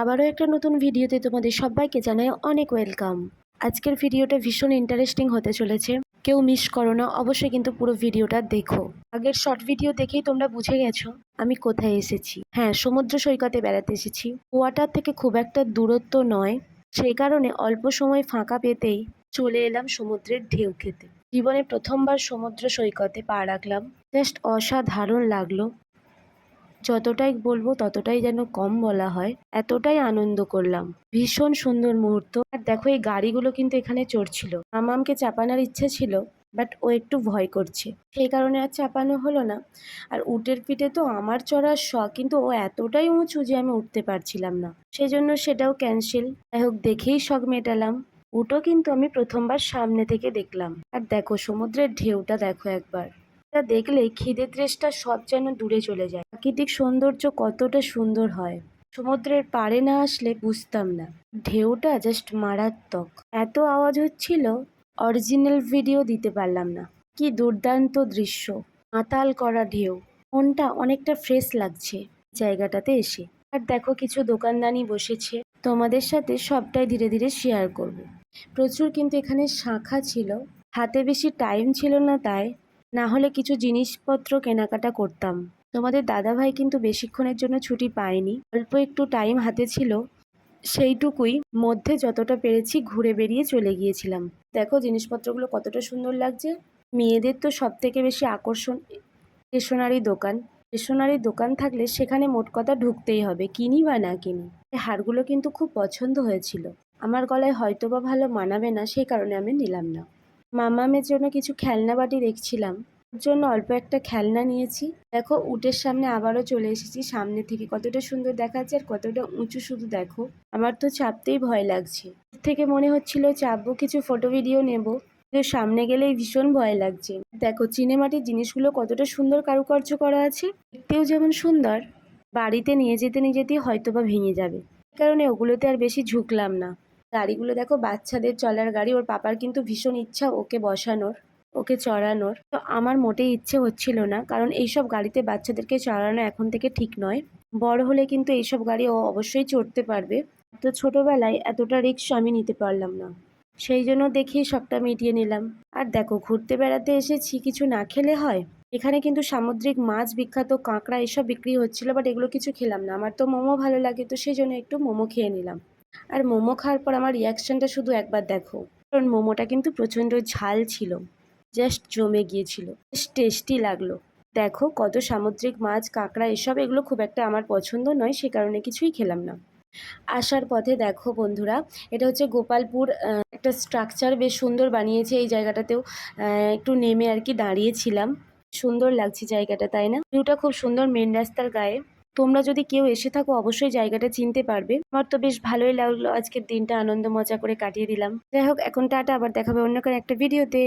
আবারও একটা নতুন ভিডিওতে তোমাদের সবাইকে জানাই অনেক ওয়েলকাম। আজকের ভিডিওটা ভীষণ ইন্টারেস্টিং হতে চলেছে। কেউ মিস করো না, অবশ্যই কিন্তু পুরো ভিডিওটা দেখো। আগের শর্ট ভিডিও দেখেই তোমরা বুঝে গেছো আমি কোথায় এসেছি। হ্যাঁ সমুদ্র সৈকতে বেড়াতে এসেছি। ওয়াটার থেকে খুব একটা দূরত্ব নয়, সেই কারণে অল্প সময় ফাঁকা পেতেই চলে এলাম সমুদ্রের ঢেউ খেতে। জীবনে প্রথমবার সমুদ্র সৈকতে পা রাখলাম। জাস্ট অসাধারণ লাগল। যতটাই বলব ততটাই যেন কম বলা হয়। এতটাই আনন্দ করলাম। ভীষণ সুন্দর মুহূর্ত। আর দেখো, এই গাড়িগুলো কিন্তু এখানে চড়ছিল। আমামকে চাপানোর ইচ্ছে ছিল বাট ও একটু ভয় করছে। সেই কারণে আর চাপানো হলো না। আর উটের পিঠে তো আমার চড়ার শখ, কিন্তু ও এতটাই উঁচু যে আমি উঠতে পারছিলাম না। সেই জন্য সেটাও ক্যান্সেল যাই হোক, দেখেই শখ মেটালাম। উটও কিন্তু আমি প্রথমবার সামনে থেকে দেখলাম। আর দেখো, সমুদ্রের ঢেউটা দেখো একবার। দেখলে খিদে তৃষ্ণা সব যেন দূরে চলে যায়। প্রাকৃতিক সৌন্দর্য কতটা সুন্দর হয়। সমুদ্রের পাড়ে না আসলে বুঝতাম না। ঢেউটা জাস্ট মারাত্মক। এত আওয়াজ হচ্ছিল অরিজিনাল ভিডিও দিতে পারলাম না। কি দুর্দান্ত দৃশ্য, মাতাল করা ঢেউ। মনটা অনেকটা ফ্রেশ লাগছে জায়গাটাতে এসে। আর দেখো কিছু দোকানদানি বসেছে। তোমাদের সাথে সবটাই ধীরে ধীরে শেয়ার করব। প্রচুর কিন্তু এখানে শাখা ছিল। হাতে বেশি টাইম ছিল না তাই না হলে কিছু জিনিসপত্র কেনাকাটা করতাম। তোমাদের দাদাভাই কিন্তু বেশিক্ষণের জন্য ছুটি পায়নি। অল্প একটু টাইম হাতে ছিল, সেইটুকুই মধ্যে যতটা পেরেছি ঘুরে বেরিয়ে চলে গিয়েছিলাম। দেখো জিনিসপত্রগুলো কতটা সুন্দর লাগছে। মেয়েদের তো সব থেকে বেশি আকর্ষণ স্টেশনারি দোকান। স্টেশনারি দোকান থাকলে সেখানে মোট কথা ঢুকতেই হবে, কিনি বা না কিনি। হারগুলো কিন্তু খুব পছন্দ হয়েছিল। আমার গলায় হয়তো বা ভালো মানাবে না, সেই কারণে আমি নিলাম না। মামামের জন্য কিছু খেলনা বাটি দেখছিলাম। ওর জন্য অল্প একটা খেলনা নিয়েছি। দেখো, উটের সামনে আবারও চলে এসেছি। সামনে থেকে কতটা সুন্দর দেখাচ্ছে আর কতটা উঁচু শুধু দেখো। আমার তো চাপতেই ভয় লাগছে। থেকে মনে হচ্ছিল চাপবো, কিছু ফটো ভিডিও নেব। কিন্তু সামনে গেলেই ভীষণ ভয় লাগছে। দেখো চিনেমাটির জিনিসগুলো কতটা সুন্দর কারুকার্য করা আছে। দেখতেও যেমন সুন্দর। বাড়িতে নিয়ে যেতে, নিয়ে যেতেই হয়তো বা ভেঙে যাবে। কারণে ওগুলোতে আর বেশি ঝুঁকলাম না। গাড়িগুলো দেখো, বাচ্চাদের চলার গাড়ি, ওর পাপার কিন্তু ভীষণ ইচ্ছা ওকে বসানোর, ওকে চড়ানোর। তো আমার মোটেই ইচ্ছে হচ্ছিল না, কারণ এইসব গাড়িতে বাচ্চাদেরকে চড়ানো এখন থেকে ঠিক নয়। বড় হলে কিন্তু এইসব গাড়ি ও অবশ্যই চড়তে পারবে। তো ছোটোবেলায় এতটা রিক্স আমি নিতে পারলাম না। সেই জন্য দেখেই সবটা মিটিয়ে নিলাম। আর দেখো, ঘুরতে বেড়াতে এসেছি, কিছু না খেলে হয়? এখানে কিন্তু সামুদ্রিক মাছ, বিখ্যাত কাঁকড়া, এসব বিক্রি হচ্ছিল বাট এগুলো কিছু খেলাম না। আমার তো মোমো ভালো লাগে, তো সেই জন্য একটু মোমো খেয়ে নিলাম। আর মোমো খাওয়ার পর আমার রিয়াকশানটা শুধু একবার দেখো। কারণ মোমোটা কিন্তু প্রচণ্ড ঝাল ছিল। জাস্ট জমে গিয়েছিল। বেশ টেস্টি লাগল। দেখো কত সামুদ্রিক মাছ, কাঁকড়া, এসব এগুলো খুব একটা আমার পছন্দ নয়, সে কারণে কিছুই খেলাম না। আসার পথে দেখো বন্ধুরা, এটা হচ্ছে গোপালপুর একটা স্ট্রাকচার বেশ সুন্দর বানিয়েছে এই জায়গাটাতেও। একটু নেমে আর কি দাঁড়িয়েছিলাম। সুন্দর লাগছে জায়গাটা, তাই না? ভিউটা খুব সুন্দর মেন রাস্তার গায়ে। তোমরা যদি কেউ এসে থাকো, অবশ্যই জায়গাটা চিনতে পারবে। আমার তো বেশ ভালোই লাগল আজকের দিনটা আনন্দ মজা করে কাটিয়ে দিলাম। যাই হোক, এখন টাটা, আবার দেখাবে অন্য কোনো একটা ভিডিওতে